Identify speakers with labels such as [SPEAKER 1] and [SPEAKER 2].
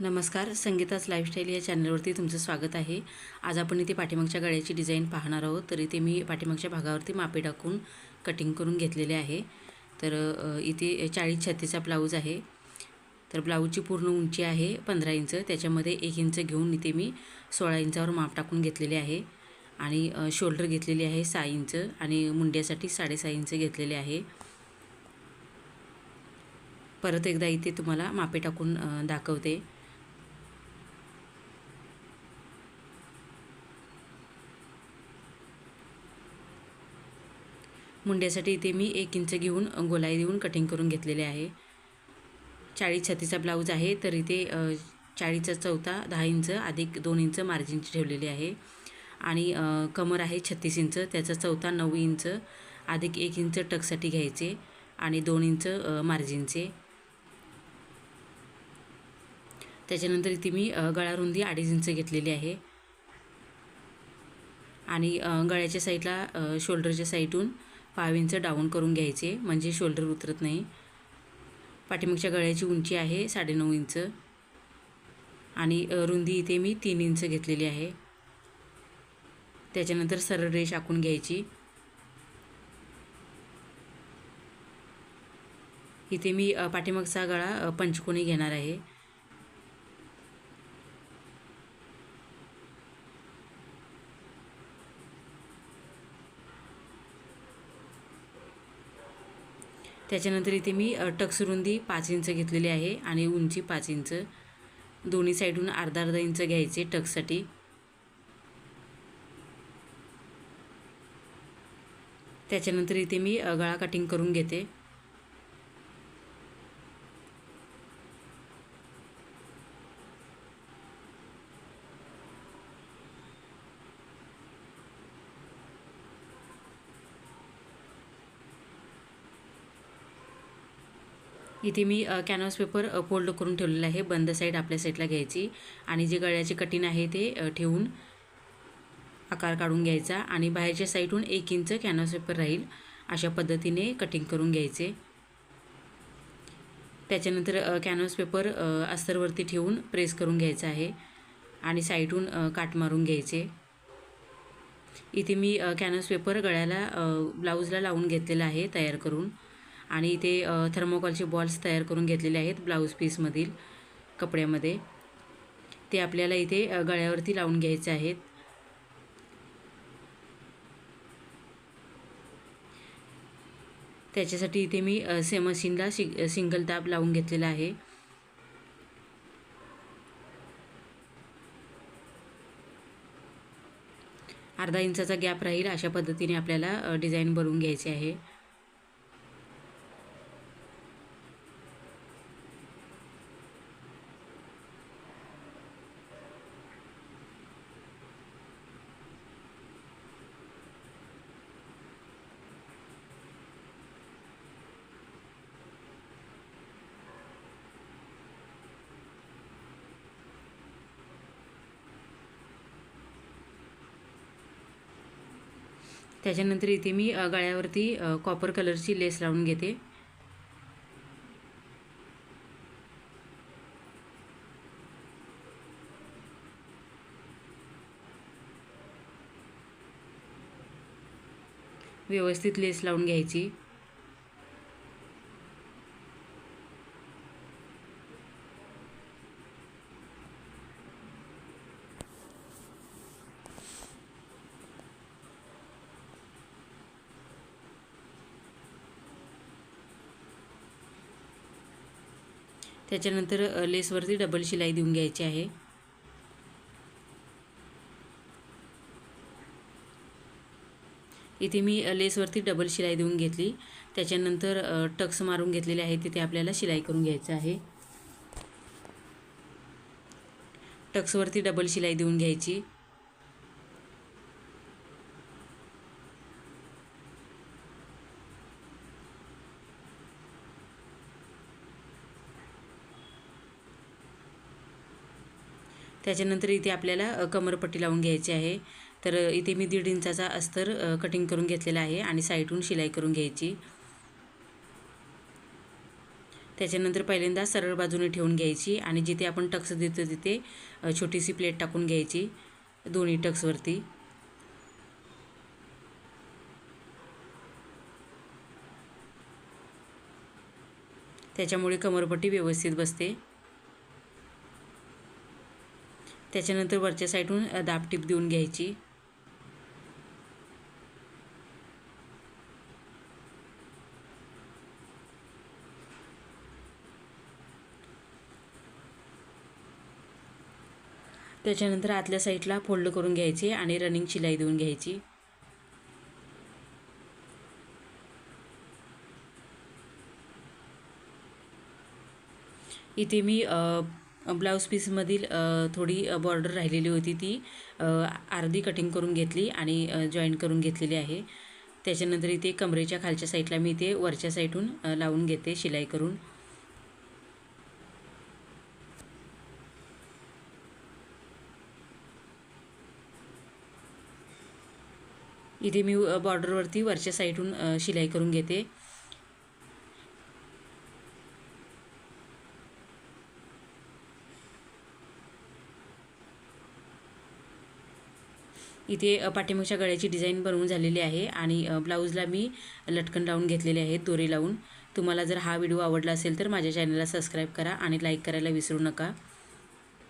[SPEAKER 1] नमस्कार संगीताच लाईफस्टाईल या चॅनलवरती तुमचं स्वागत आहे. आज आपण इथे पाठीमागच्या गळ्याची डिझाईन पाहणार आहोत. तर इथे मी पाठीमागच्या भागावरती मापे टाकून कटिंग करून घेतलेले आहे. तर इथे चाळीस छत्तीचा ब्लाऊज आहे. तर ब्लाऊजची पूर्ण उंची आहे पंधरा इंच. त्याच्यामध्ये एक इंच घेऊन इथे मी सोळा इंचावर माप टाकून घेतलेले आहे. आणि शोल्डर घेतलेली आहे सहा इंच आणि मुंड्यासाठी साडेसहा इंच घेतलेले आहे. परत एकदा इथे तुम्हाला मापे टाकून दाखवते. मुंड्यासाठी इथे मी एक इंच घेऊन गोलाई देऊन कटिंग करून घेतलेले आहे. चाळीस छत्तीचा ब्लाऊज आहे तर इथे चाळीसचा चौथा दहा इंच अधिक दोन इंच मार्जिनची ठेवलेली आहे. आणि कमर आहे छत्तीस इंच त्याचा चौथा नऊ इंच अधिक एक इंच टकसाठी घ्यायचे आणि दोन इंच मार्जिनचे त्याच्यानंतर इथे मी गळारुंदी अडीच इंच घेतलेली आहे. आणि गळ्याच्या साईडला शोल्डरच्या साईडून पाव इंच डाऊन करून घ्यायचे म्हणजे शोल्डर उतरत नाही. पाठीमागच्या गळ्याची उंची आहे साडेनऊ इंच. आणि रुंदी इथे मी तीन इंच घेतलेली आहे. त्याच्यानंतर सरळ रेष आखून घ्यायची. इथे मी पाठीमागचा गळा पंचकोणी पंचकोनी घेणार आहे. त्याच्यानंतर इथे मी अ, टक्स रुंदी पाच इंच घेतलेली आहे आणि उंची पाच इंच. दोन्ही साईडहून अर्धा अर्धा इंच घ्यायचे टक्ससाठी त्याच्यानंतर इथे मी गळा कटिंग करून घेते. इथे मी कॅनव्हास पेपर फोल्ड करून ठेवलेला आहे. बंद साईड आपल्या साईडला घ्यायची. आणि जे गळ्याचे कटिंग आहे ते ठेवून आकार काढून घ्यायचा. आणि बाहेरच्या साईडहून एक इंच कॅनव्हास पेपर राहील. अशा पद्धतीने कटिंग करून घ्यायचे. त्याच्यानंतर अ, कॅनव्हास पेपर अस्तरवरती ठेवून प्रेस करून घ्यायचा आहे. आणि साईडहून काट मारून घ्यायचे. इथे मी अ, कॅनव्हास पेपर गळ्याला ब्लाऊजला लावून घेतलेला आहे तयार करून. आणि इथे थर्मोकॉलचे बॉल्स तयार करून घेतलेले आहेत ब्लाऊज पीसमधील कपड्यामध्ये. ते आपल्याला इथे गळ्यावरती लावून घ्यायचे आहेत. त्याच्यासाठी इथे मी से मशीनला शि सिंगल दाब लावून घेतलेला आहे. अर्धा इंचाचा गॅप राहील अशा पद्धतीने आपल्याला डिझाईन बनवून घ्यायची आहे. त्याच्यानंतर इथे मी गळ्यावरती कॉपर कलरची लेस लावून घेते. व्यवस्थित लेस लावून घ्यायची. त्याच्यानंतर लेसवरती डबल शिलाई देऊन घ्यायची आहे. इथे मी लेसवरती डबल शिलाई देऊन घेतली. त्याच्यानंतर टक्स मारून घेतलेले आहे तिथे आपल्याला शिलाई करून घ्यायचं आहे. टक्सवरती डबल शिलाई देऊन घ्यायची. त्याच्यानंतर इथे आपल्याला कमरपट्टी लावून घ्यायची आहे. तर इथे मी दीड इंचाचा अस्तर कटिंग करून घेतलेला आहे आणि साईडहून शिलाई करून घ्यायची. त्याच्यानंतर पहिल्यांदा सरळ बाजूने ठेवून घ्यायची आणि जिथे आपण टक्स देतो तिथे छोटीशी प्लेट टाकून घ्यायची दोन्ही टक्सवरती त्याच्यामुळे कमरपट्टी व्यवस्थित बसते. त्याच्यानंतर वरच्या साईडहून दाबटीप देऊन घ्यायची. त्याच्यानंतर आतल्या साईडला फोल्ड करून घ्यायचे आणि रनिंग शिलाई देऊन घ्यायची. इथे मी ब्लाऊज पीसमधील थोडी बॉर्डर राहिलेली होती ती अर्धी कटिंग करून घेतली आणि जॉईन करून घेतलेली आहे. त्याच्यानंतर इथे कमरेच्या खालच्या साईडला मी इथे वरच्या साईडहून लावून घेते शिलाई करून. इथे मी बॉर्डरवरती वरच्या साईडहून शिलाई करून घेते. इथे पाठीमागच्या गळ्याची डिझाईन बनवून झालेली आहे आणि ब्लाऊजला मी लटकन लावून घेतलेले आहेत दोरे लावून. तुम्हाला जर हा व्हिडिओ आवडला असेल तर माझ्या चॅनलला सबस्क्राईब करा आणि लाईक करायला विसरू नका.